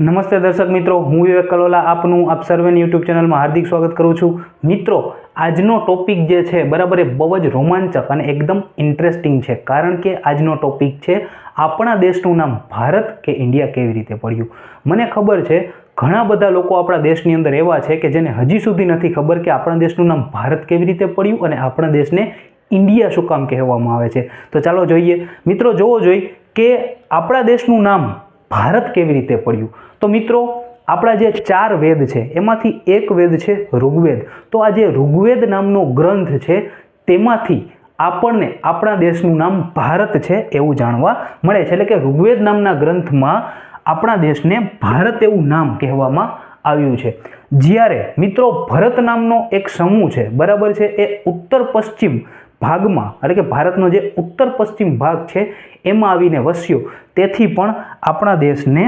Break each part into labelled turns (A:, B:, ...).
A: નમસ્તે દર્શક મિત્રો, હું વિવેક કલોલા આપનું આપ સર્વેની યુટ્યુબ ચેનલમાં હાર્દિક સ્વાગત કરું છું. મિત્રો, આજનો ટોપિક જે છે, બરાબર એ બહુ જ રોમાંચક અને એકદમ ઇન્ટરેસ્ટિંગ છે. કારણ કે આજનો ટોપિક છે, આપણા દેશનું નામ ભારત કે ઇન્ડિયા કેવી રીતે પડ્યું? મને ખબર છે, ઘણા બધા લોકો આપણા દેશની અંદર એવા છે કે જેને હજી સુધી નથી ખબર કે આપણા દેશનું નામ ભારત કેવી રીતે પડ્યું અને આપણા દેશને ઇન્ડિયા શું કામ કહેવામાં આવે છે. તો ચાલો જોઈએ. મિત્રો, જોવો જોઈએ કે આપણા દેશનું નામ ભારત કેવી રીતે પડ્યું? તો મિત્રો, આપણા જે ચાર વેદ છે, એમાંથી એક વેદ છે ઋગ્વેદ. તો આ જે ઋગ્વેદ નામનો ગ્રંથ છે, તેમાંથી આપણને આપણા દેશનું નામ ભારત છે એવું જાણવા મળે છે. એટલે કે ઋગ્વેદ નામના ગ્રંથમાં આપણા દેશને ભારત એવું નામ કહેવામાં આવ્યું છે. જ્યારે મિત્રો, ભરત નામનો એક સમૂહ છે, બરાબર છે? એ ઉત્તર પશ્ચિમ ભાગમાં, એટલે કે ભારતનો જે ઉત્તર પશ્ચિમ ભાગ છે, એમાં આવીને વસ્યો. તેથી પણ આપણા દેશને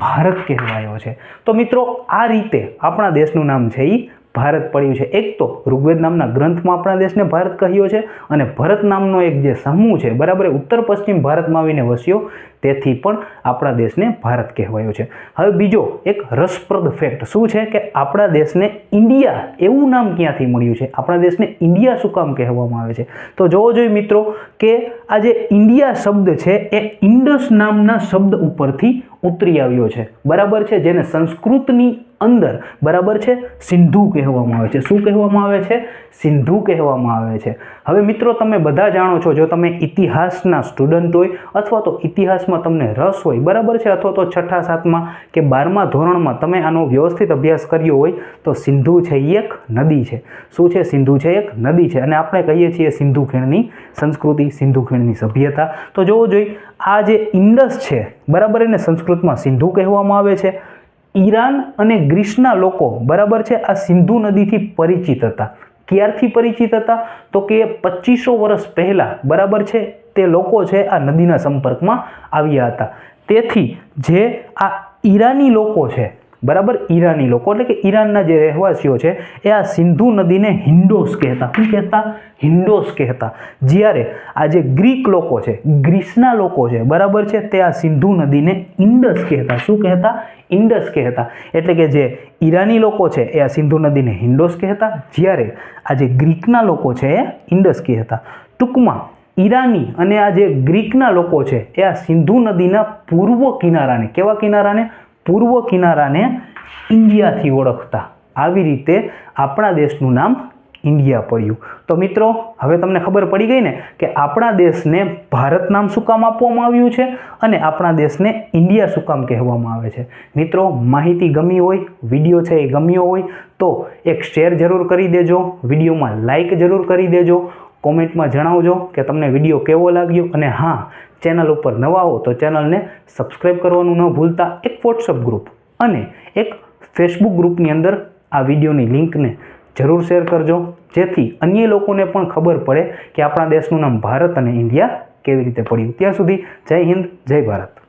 A: ભારત કહેવાયો છે. તો મિત્રો, આ રીતે આપણા દેશનું નામ છે એ ભારત પડ્યું છે. એક તો ઋગ્વેદ નામના ગ્રંથમાં આપણા દેશને ભારત કહ્યો છે અને ભરત નામનો એક જે સમૂહ છે, બરાબર ઉત્તર પશ્ચિમ ભારતમાં આવીને વસ્યો, તેથી પણ આપણા દેશને ભારત કહેવાયો છે. હવે બીજો એક રસપ્રદ ફેક્ટ શું છે કે આપણા દેશને ઇન્ડિયા એવું નામ ક્યાંથી મળ્યું છે? આપણા દેશને ઇન્ડિયા શું કામ કહેવામાં આવે છે? તો જોવો જોઈએ મિત્રો કે આ જે ઇન્ડિયા શબ્દ છે એ ઇન્ડસ નામના શબ્દ ઉપરથી ઉતરી આવ્યો છે. બરાબર છે? જેને સંસ્કૃતની અંદર, બરાબર છે? સિંધુ કહેવામાં આવે છે. શું કહેવામાં આવે છે? સિંધુ કહેવામાં આવે છે. હવે મિત્રો, તમે બધા જાણો છો, જો તમે ઇતિહાસના સ્ટુડન્ટ હોય અથવા તો ઇતિહાસમાં તમને રસ હોય, બરાબર છે? અથવા તો છઠ્ઠા, સાતમાં કે બારમા ધોરણમાં તમે આનો વ્યવસ્થિત અભ્યાસ કર્યો હોય, તો સિંધુ છે એક નદી છે. શું છે? સિંધુ છે એક નદી છે. અને આપણે કહીએ છીએ સિંધુ ખીણની સંસ્કૃતિ, સિંધુ ખીણની સભ્યતા. તો જોવો જોઈએ આ જે ઇન્ડસ છે, બરાબર એને સંસ્કૃતમાં સિંધુ કહેવામાં આવે છે. ઈરાન અને ગ્રીસના લોકો, બરાબર છે, આ સિંધુ નદીથી પરિચિત હતા. ક્યારથી પરિચિત હતા? તો કે પચીસો વર્ષ પહેલાં, બરાબર છે, તે લોકો છે, આ નદીના સંપર્કમાં આવ્યા હતા. તેથી, જે આ ઈરાની લોકો છે બરાબર? ઈરાની લોકો. એટલે કે ઈરાનના જે રહેવાસીઓ છે, એ આ સિંધુ નદીને હિન્ડોસ કહેતા. શું કહેતા? હિન્ડોસ કહેતા. જ્યારે આ જે ગ્રીક લોકો છે, ગ્રીસના લોકો છે, બરાબર છે, તે આ સિંધુ નદીને ઇન્ડસ કહેતા. શું કહેતા? ઇન્ડસ કહેતા. એટલે કે જે ઈરાની લોકો છે, એ આ સિંધુ નદીને હિન્ડોસ કહેતા. જ્યારે આ જે ગ્રીકના લોકો છે, એ ઇન્ડસ કહેતા. ટૂંકમાં, ઈરાની અને આ જે ગ્રીકના લોકો છે, એ આ સિંધુ નદીના પૂર્વ કિનારાને, કેવા કિનારાને? પૂર્વ કિનારાને ઇન્ડિયાથી ઓળખતા. આવી રીતે આપણા દેશનું નામ ઇન્ડિયા પડ્યું. તો મિત્રો, હવે તમને ખબર પડી ગઈ ને કે આપણા દેશને ભારત નામ શું કામ આપવામાં આવ્યું છે અને આપણા દેશને ઇન્ડિયા શું કામ કહેવામાં આવે છે. મિત્રો, માહિતી ગમી હોય, વીડિયો છે એ ગમ્યો હોય, તો એક શેર જરૂર કરી દેજો, વિડીયોમાં લાઈક જરૂર કરી દેજો કોમેન્ટમાં જણાવજો કે તમને વીડિયો કેવો લાગ્યો અને હા, ચેનલ ઉપર નવા હો તો ચેનલને સબસ્ક્રાઈબ કરવાનું ન ભૂલતા. એક વોટ્સઅપ ગ્રુપ અને એક ફેસબુક ગ્રુપની અંદર આ વિડીયોની લિંકને જરૂર શેર કરજો. જેથી અન્ય લોકોને પણ ખબર પડે કે આપણા દેશનું નામ ભારત અને ઇન્ડિયા કેવી રીતે પડ્યું. ત્યાં સુધી જય હિન્દ, જય ભારત.